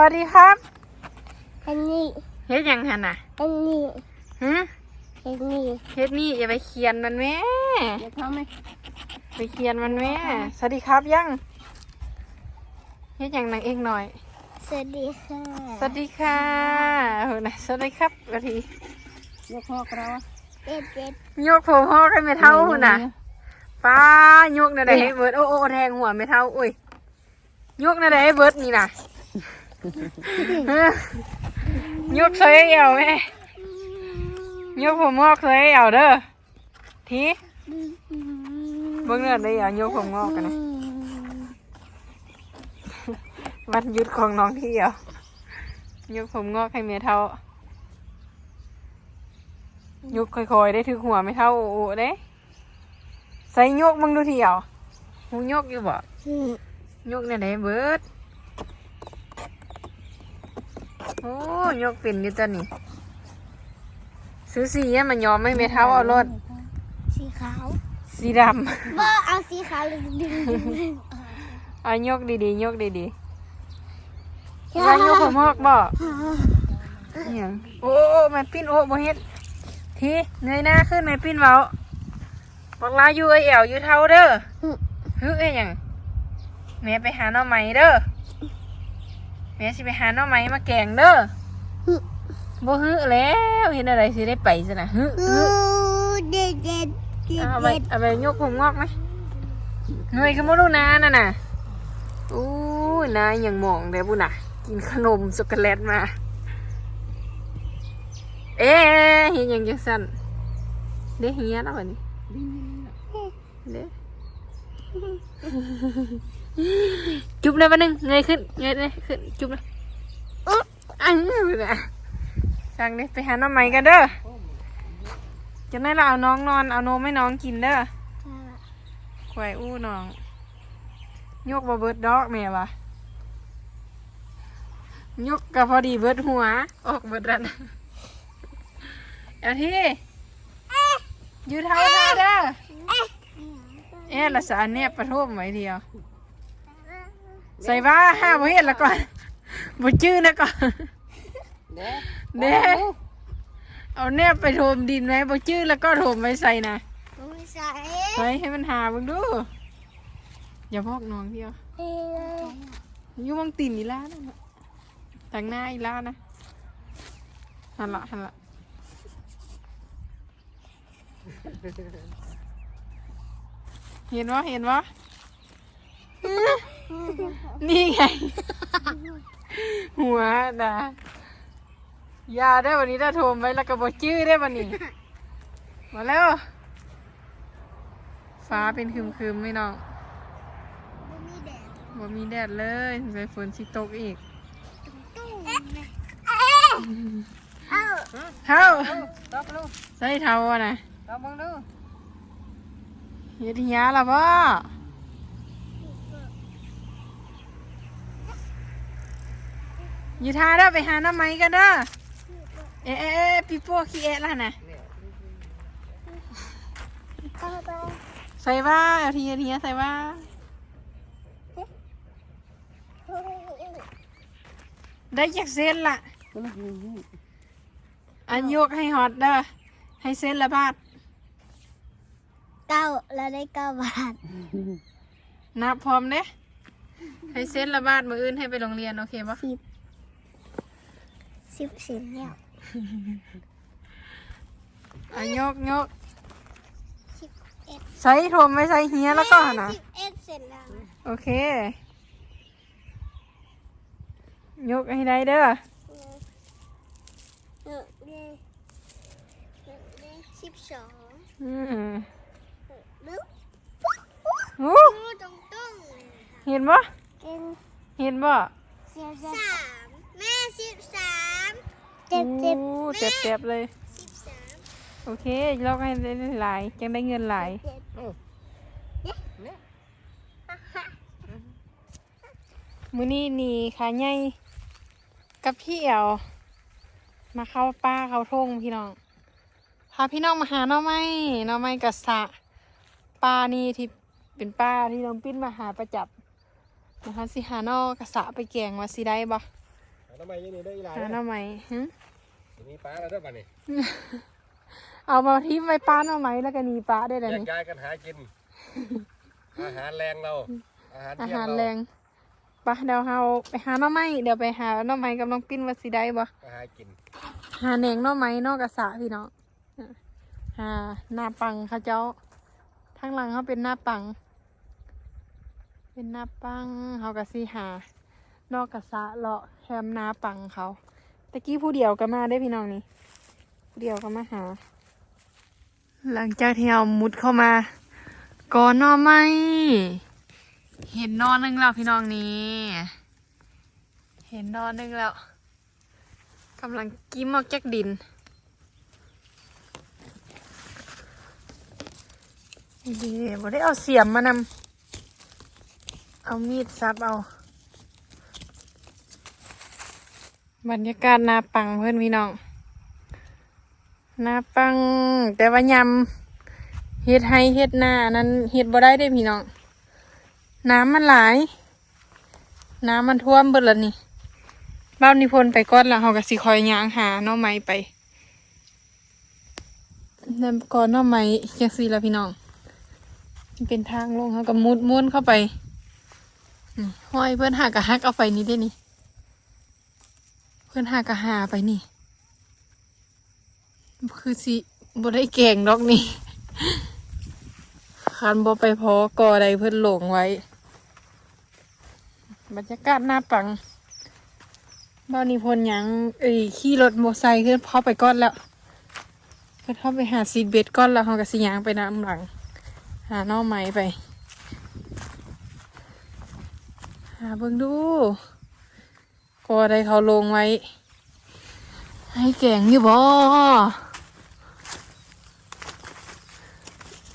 วัสดีครับ อันนี้เฮ็ดหยังหันน่ะอันนี้ฮะอันนี้เฮ็ดนี่อย่าไปเขียนมันแม่เดี๋ยวพ่อไหมไปเขียนมันแม่สวัสดีครับยังเฮ็ดหยังนางเอกหน่อย สวัสดีค่ะสวัสดีค่ะโหนะสวัสดีครับกะทียกพ่อเราเด็ดเด็ดยกผมฮอกให้แม่เท่าหุ่นน่ะป้ายกน่ะได้ให้เบิดโอ้โอ้แทงหัวแม่เท่าอุ้ยยกน่ะได้ให้เบิดนี่น่ะฮะ ยกใส่เอวแม่ยกผมงอกใส่เอวเด้อทีเบิ่งเนื้อได้อย่ายกผมงอกกันนะวันหยุดของน้องที่เดียวยกผมงอกให้เมียเท่ายกค่อยๆได้ถึงหัวไม่เท่าโอ้เด้ใส่ยกมึงดูเที่ยวหูยกอยู่บ่ยกเนี่ยได้เบิด โอ้ยกเป็นอยู่ตัวนี้ ซื้อสีเนี่ยมันยอมไม่เมียเท่าเอารถสีขาว สีดบ่เอาสีขาวเลยดึงดึงำเอายกดีๆยกดีๆว่ายกผมงอกบ่อิหยังโอ้โอ้แม่ปิ้นโอ้บ่เฮ็ดทีเงยหน้าขึ้นแม่ปิ้นเว้าบอกลาอยู่ไอ้แอวอยู่เท่าเด้อฮึเอ้ยหยังแม่ไปหาหน่อไม้เด้อ แม่สิไปหาหน่อไม้มาแกงเด้อบ่ฮึแล้วเห็นอะไรสิได้ไปซะนะฮึอู้ฮึเด็ดเด็ดเด็ดเอาไปเด็ดเอาไปยกผมงอกไหมเงยขึ้นมาดูนาน่ะน่ะอู้ยนาอยังมองเด้อบุญน่ะ กินขนมช็อกโกแลตมา เอ๊ะเห็นหยังจังสั่นเด้เฮียแล้วบัดนี้เด้ จุ๊บเลยวันนึงเงยขึ้นเงยเลยขึ้นจุ๊บเลยอุ๊บอันนี้นะจังเด้ไปหาน้ำใหม่กันเด้อจะได้เราเอาน้องนอนเอานมให้น้องกินเด้อควายอู้น้องยกบ่เบิดดอกแม่วะยกก็พอดีเบิดหัว ออกเบิดรันเอาที่อยืดเท้าเท้าเด้อเอ๊ะละสารเนี่ยประทุมไว้เดียว ใส่ว่าห้าบ่เฮ็ดละก่อนบ่จื้อนะก่อนเด้เอาแนบไปโถมดินไว้บ่จื้อแล้วก็โถมไว้ใส่นะไม่ใส่ไว้ให้มันหาเบิ่งดู อย่าพอกน้องเดียวเอ้ยอยู่มังตีนอีล่านั่นน่ะทางหน้าอีล่านะหันละหันละเห็นวะเห็นวะ นี่ไง หัวนะยาได้วันนี้ได้โทรมไว้แล้วก็บอกชื่อได้วันนี้ มาแล้ว ฟ้าเป็นคืมๆไม่น้องบ่มีแดดบ่มีแดดเลยสงสัยฝนสิตกอีกตุ้งเอ้ยเอ้าเท่าตบลูกใส่เท่าอะนะตบมึงดูเฮ็ดหยาละบ่ อยู่ท่าเด้อไปหาน้ำไม้กันเด้อเอ๊ะเอ๊ะเอ๊ะพี่พวกขี้เอ๊ะล่ะนะเอาไปใส่ว่าเอาทีเอาทีใส่ว่าได้จากเส้นละอันยกให้ฮอตเด้อให้เส้นละบาทเก้าเราได้เก้าบาทนับพร้อมเด้ให้เส้นละบาทมืออื่นให้ไปโรงเรียนโอเคปะสิบ สิบสิบเนี่ยอันยกยกสิบเอ็ดใส่โถมไม่ใส่เฮียแล้วก็หั่นนะสิบเอ็ดเสร็จแล้วโอเค ยกให้ได้เด้อหนึ่งเดือนหนึ่งเดือนสิบสองอืมหนึ่งโอ้ดูตรงตรงเลยเห็นบ่เป็นเห็นบ่สิบสามแม่สิบสาม เจ็บเจ็บโอ้เจ็บเจ็บเลย สิบสามโอเคลอกให้ได้หลายจังได้เงินหลายเจ็บเนี่ยมื้อนี้นี่ขาใหญ่กับพี่เอวมาเข้าป้าเข้าทงพี่น้อง พาพี่น้องมาหาหน่อไม้หน่อไม้กระสะปลานี่ที่เป็นป้าที่น้องปิ้นมาหาประจับนะคะสิหาหน่อกระสะไปแกงว่าสิได้บ่หา ทำไมยังนี่ได้อีหลายหาหน่อไม้หึมีปลาแล้วด้วยป่ะนี่เอามาทิ้งไว้ป้าหน่อไม้แล้วก็หนีป้าได้เลยแยกนี่ย้ายกันหากิน อาหารแรงเรา อาหารอาเที่ยงหารเราแรงปะเดี๋ยวเฮาไปหาหน่อไม้เดี๋ยวไปหาหน่อไม้กับน้องปิ้นว่าสิได้บ่ก็หากินหาแหนงหน่อไม้นอกกระสะพี่น้องหาหน้าปังเขาเจ้าทางหลังเขาเป็นหน้าปัง เป็นหน้าปังเขาก็สิหา นอกกระสะเลาะแคมนาปังเขาตะกี้ผู้เดียวก็มาได้พี่น้องนี่ผู้เดียวก็มาหา หลังจากที่เรามุดเข้ามาก่อนนอไม้เห็นนอนหนึงแล้วพี่น้องนี่เห็นนอนหนึงแล้วกำลังกิ้มออกจากดินดีบ่ได้เอาเสียมมานำเอามีดซับเอา บรรยากาศนาปังเพื่อนพี่น้องนาปัง แต่ว่ายำเฮ็ดให้เฮ็ดหน้านั้นเฮ็ดบ่ได้ได้พี่น้อง น้ำมันหลาย น้ำมันท่วมเบิดแล้วนี่บ้านนิพนธ์ไปก้อนแล้วเขาก็สิคอยย่างหาน่อไม้ไปเดินก่อนน่อไม้จังซีละพี่น้องเป็นทางลงเขาก็มุดม้วนเข้าไปห้อยเพื่อนหากะฮักเอาไปนี่ได้นี่ เพื่อนหากะหาไปนี่ คือสิบได้แกงดอกนี่คันบ่ไปพอกอใดเพื่อนหลงไว้ บรรยากาศหน้าปังบ้านนี้พลยังเอ้ขี่รถมอไซค์ขึ้นพอไปก้อนแล้วเพิ่อนเข้าไปหาซีดเบ็ดก้อนแล้วเขาก็สิยางไปน้ำหลัง หาน่อไม้ไป หาเบิ่งดู ก็ได้เขาลงไว้ ให้แกงอยู่บ่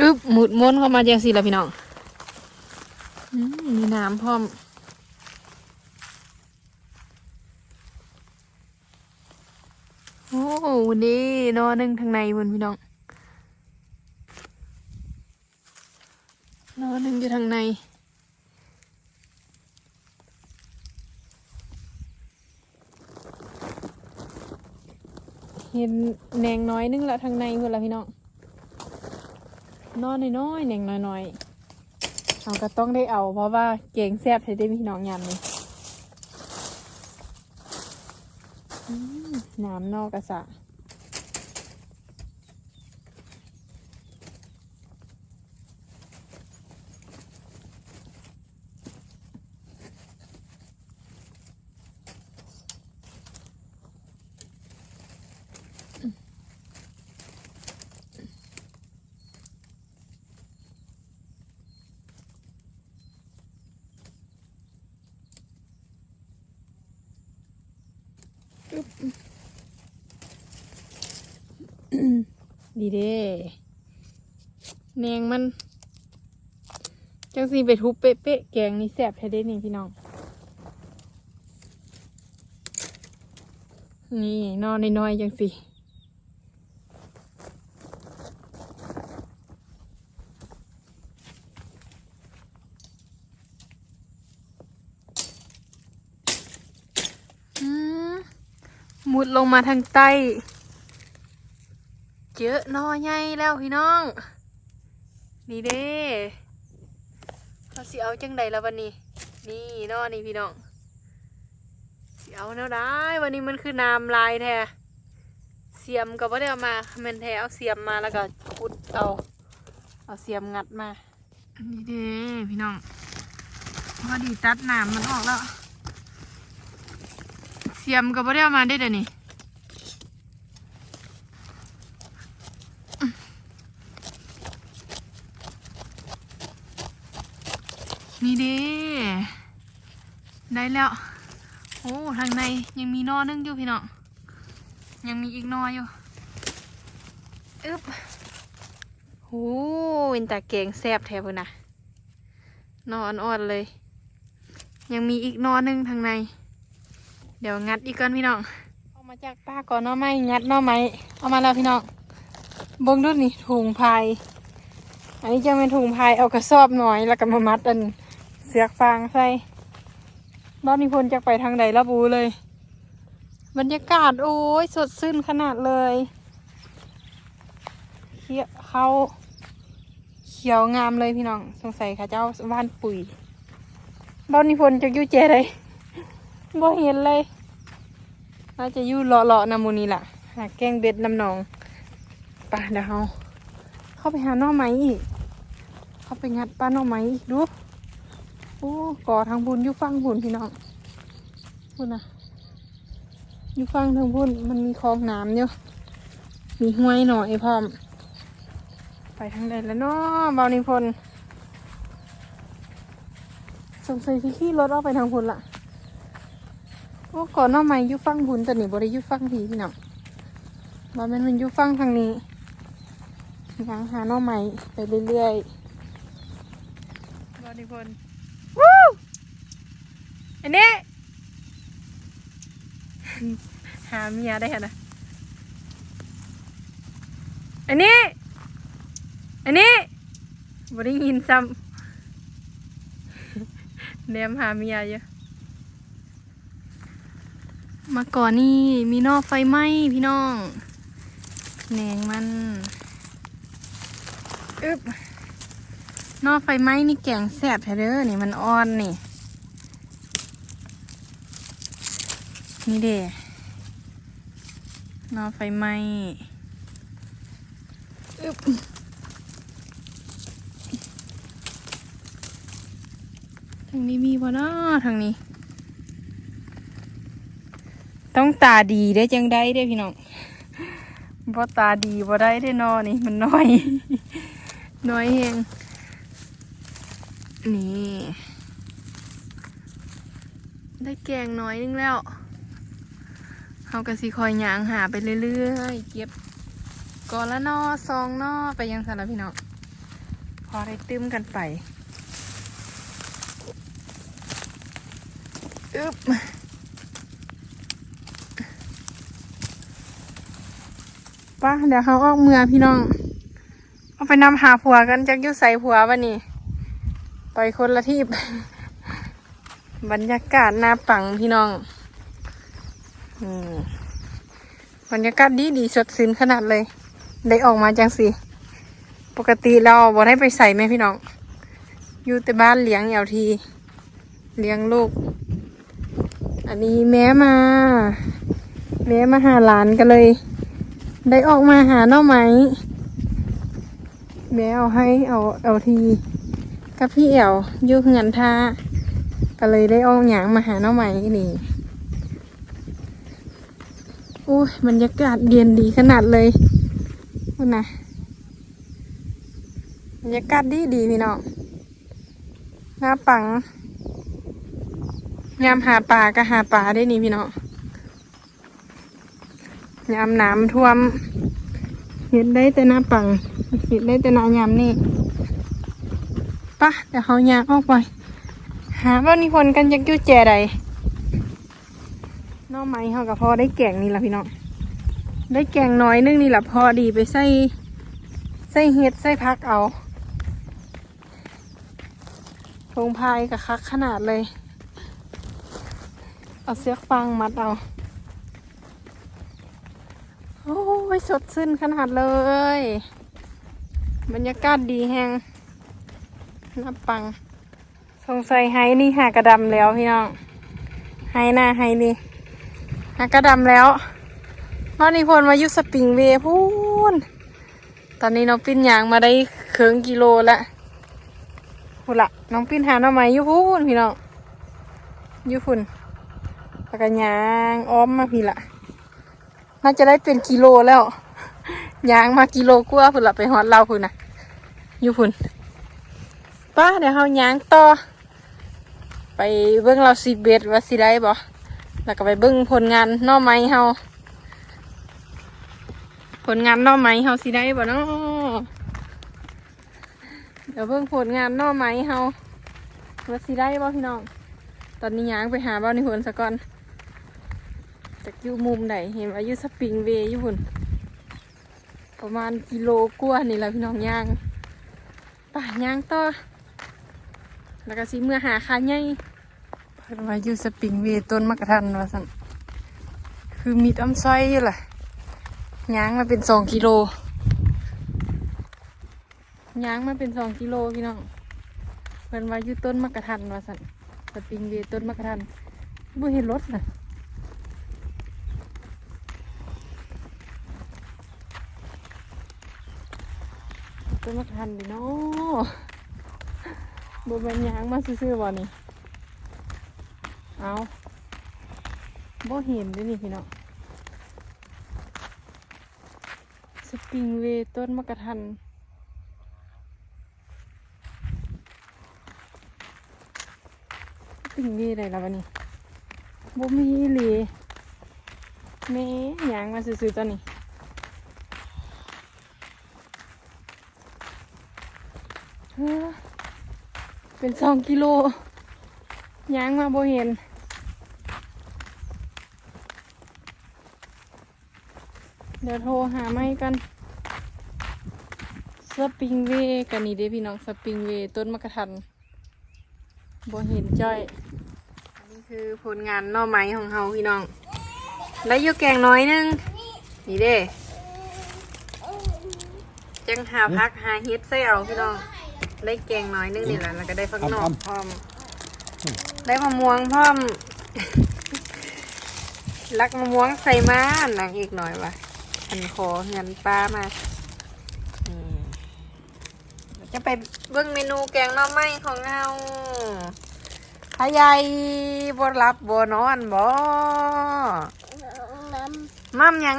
อึบหมุดม้วนเข้ามาแจงสิละพี่น้องมีน้ำพร้อมโอ้วันนี้นอนหนึ่งทางในบนพี่น้องนอนหนึ่งอยู่ทางใน เห็นแหนงน้อยนึงแล้วทางในเพื่อนละพี่น้องนอนน้อยๆแหนงน้อยๆเราก็ต้องได้เอา เพราะว่าเก่งแซ่บให้ได้พี่น้องยำเลยน้ำนอกกระสะ ดีเด้แนงมัน จังสีไปทุบเป๊ะๆแกงนี่แซ่บแท้เด้นี่พี่น้อง นี่นอนน้อยๆจังสิอืมมุดลงมาทางใต้ เจอหนอใหญ่แล้วพี่น้อง นี่เด้เขาสิเอาจังใดแล้ววันนี้ นี่นอนี่พี่น้องสิเอาแนวได้วันนี้มันคือน้ำลายแท้เสียมก็บ่ได้เอามาแมนแท้เอาเสียมมาแล้วก็ขุดเอาเอาเสียมงัดมาอันนี้เด้พี่น้องพอดีตัดน้ำมันออกแล้ว เสียมก็บ่ได้เอามาได้เดี๋ยวนี้ นี่เด้ได้แล้ว โอ้ทางในยังมีนอนึงอยู่พี่น้อง ยังมีอีกนออยู่อึบโอ้เป็นตาเก่งแซบแทบเลยนะนออ่อนๆเลย ยังมีอีกนอนึงทางใน เดี๋ยวงัดอีกก่อนพี่น้องเอามาจากป้าก่อนนอไม้งัดนอไม้เอามาแล้วพี่น้องเบิ่งดูนี่ถุงพายอันนี้จะเป็นถุงพายเอากระสอบหน่อยแล้วก็มามัดอัน เสือกฟางใส่รอบนี้พลจะไปทางใดระบูเลย บรรยากาศโอ้ยสดชื่นขนาดเลยเขียวเขาเขียวงามเลยพี่น้อง สงสัยข้าเจ้าว่านปุ๋ยบ้านนิพนธ์จะยู่เจเลยบ่เห็นเลยน่าจะยู่เลาะๆนำหมูนีล่ะหาแกงเบ็ดน้ำหนองไปเดี๋ยวเราเข้าไปหาน่อไม้อีก เข้าไปงัดป้าน่อไม้อีกดู อ้ก่อทางบุญอยู่ฟังบุญพี่น้องบุญนะอยู่ฟังทางบุญมันมีคลองน้ำอยู่มีห้วยหน่อยพร้อม ไปทางใดแล้วเนาะเบานิพนธ์สงสัยที่ขี่รถออกไปทางพุนละโอ้ก่อนหน้าไม้อยู่ฟังบุญแต่นี่บริยุฟังทีพี่น้องว่ามันมันยู่ฟังทางนี้ยังหาหน้าไม้ไปเรื่อยๆบานิพนธ์ อันนี้ หาเมียได้ค่ะนะอันนี้ อันนี้บ่ได้ยินซ้ำเนมหาเมียอยู่มาก่อนนี่มีนอกไฟไหม้พี่น้องแหนงมันอึบนอกไฟไหม้นี่แกงแซ่บแท้เด้อนี่มันอ่อนนี่ นี่เด้นอกไฟไหม้อึบทางนี้มีบ่เนาะทางนี้ ต้องตาดีได้จังได้เด้อพี่น้องบ่ตาดีบ่ได้ได้อนอนี่มันน้อย น้อยเองนี่ ได้แกงน้อยนึงแล้ว เขากะสิคอยยางหาไปเรื่อยๆ เก็บก่อนละนอซองนอไปยังสารพี่น้องพอได้ตึมกันไปอึบป้าเดี๋ยวเขาออกเมืองพี่น้อง เอาไปนำหาผัวกันจากยุใส่ผัววันนี้ ไปคนละที่บรรยากาศหน้าปังพี่น้อง บรรยากาศดีดีสดชื่นขนาดเลย ได้ออกมาจังสิ ปกติเราบ่ได้ไปใส่ไหมพี่น้อง อยู่แต่บ้านเลี้ยงเอวที เลี้ยงลูก อันนี้แม่มา แม่มาหาหลานกันเลย ได้ออกมาหาน่อไหม แม่เอาให้เอาเอาทีกับพี่เอ๋วอยู่เหือนท่าก็เลยได้ออกหยางมาหาน้องใหมนี่ โอ้ยบรรยากาศเย็นดีขนาดเลยคุณนะบรรยากาศดีดีพี่น้องหน้าปังยามหาปลาก็หาปลาได้นี่พี่น้องยามน้ำท่วมเห็นได้แต่หน้าปังเห็นได้แต่หน้ายามนี่ปะเดี๋ยวเขายางออกไป หาว่านิพนธ์กันยักยู่แจใด ไม้เขากับพ่อได้แกงนี่ละพี่น้องได้แกงน้อยนึงนี่แหละพอดีไปใส่ใส่เห็ดใส่พักเอาทงพายกับคักขนาดเลย เอาเสือกฟางมัดเอา โอ้ยสดชื่นขนาดเลย บรรยากาศดีแฮงนับปัง สงสัยไฮนี่หากระดำแล้วพี่น้องไฮหน้าไฮนี่ หากระดำแล้วนอนนิพนธ์มายู่สปริงเวพูนตอนนี้น้องปิ้นยางมาได้เคืองกิโลละพูนละน้องปิ้นหาน่อไม้ยูพูนพี่น้องยูพุ่นแล้วก็ยางอ้อมมาพี่ละน่าจะได้เป็นกิโลแล้วยางมากิโลกว่าพุ่นละไปหอดเราพุ่นนะยูพุ่นป้าเดี๋ยวเขายางต่อไปเบิ้องเราสิเบ็ดว่าสิได้บ่ แล้วก็ไปเบิ้งผลงานน่อไม้เฮาผลงานน่อไม้เฮาสิได้บ่เนาะเดี๋ยวเบิ้งผลงานน่อไม้เฮาว่าสิได้บ่พี่น้อง ตอนนี้ย่างไปหาบ่ในหุ่นซะก่อนจากอยู่มุมไหนเห็นว่าอยู่สปริงเวย์อยู่หุ่นประมาณกิโลกว่านี่แหละพี่น้องย่างป่าย่างต่อแล้วก็สิเมื่อหาคาใหญ่ เพิ่นว่าอยู่สปริงเวต้นมะกะทันว่าซั่นคือมีดอ้ำไส้อยู่ล่ะย่างมาเป็นสองกิโลย่างมาเป็นสองกิโลพี่น้องเพิ่นว่าอยู่ต้นมะกะทันว่าสั่นสปริงเวต้นมะกะทันบ่เห็นรถน่ะต้นมะกะทันดิเนาะบ่แม่นย่างมาซื่อๆบ่นี่ เอาบ่เห็นด้วยนี่พี่น้องสปริงเวต้นมะกะทันสปริงมีอะไรล้ววะนี่บ่มีอีหลีแม่หยางมาซื้อๆตอนนี้เป็นสองกิโลหยางมาโบเห็น เดี๋ยวโทรหาไม่กัน สปริงเวย์กันนี่เด้พี่น้องสปริงเวย์ต้นมะกะทันบ่เห็นจ้อยอันนี้คือผลงานหน่อไม้ของเฮาพี่น้อง แล้วอยู่แกงน้อยหนึง นี่เด้ จังหาพักหาเฮ็ดใส่เอาพี่น้อง ได้แกงน้อยหนึงนี่แหละแล้วก็ได้ฟักนอกพร้อม ได้มะม่วงพร้อมลักมะม่วงใส่มาหนังอีกหน่อยวะ อันคอเงินป้ามาอืมจะไปเบิ่งเมนูแกงหน่อไม้ของเราพายายบ่หลับบ่นอนบ่น้มั่มหยัง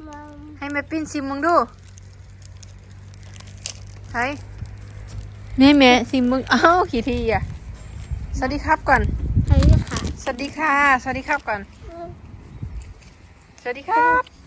ำน้ให้แม่ปิ้นชิมมึงดูใช่แม่แม่ชิมมึงเอ้าขี้ทีอะ สวัสดีครับก่อนำให้ค่ะ สวัสดีค่ะ สวัสดีครับก่อน สวัสดีครับ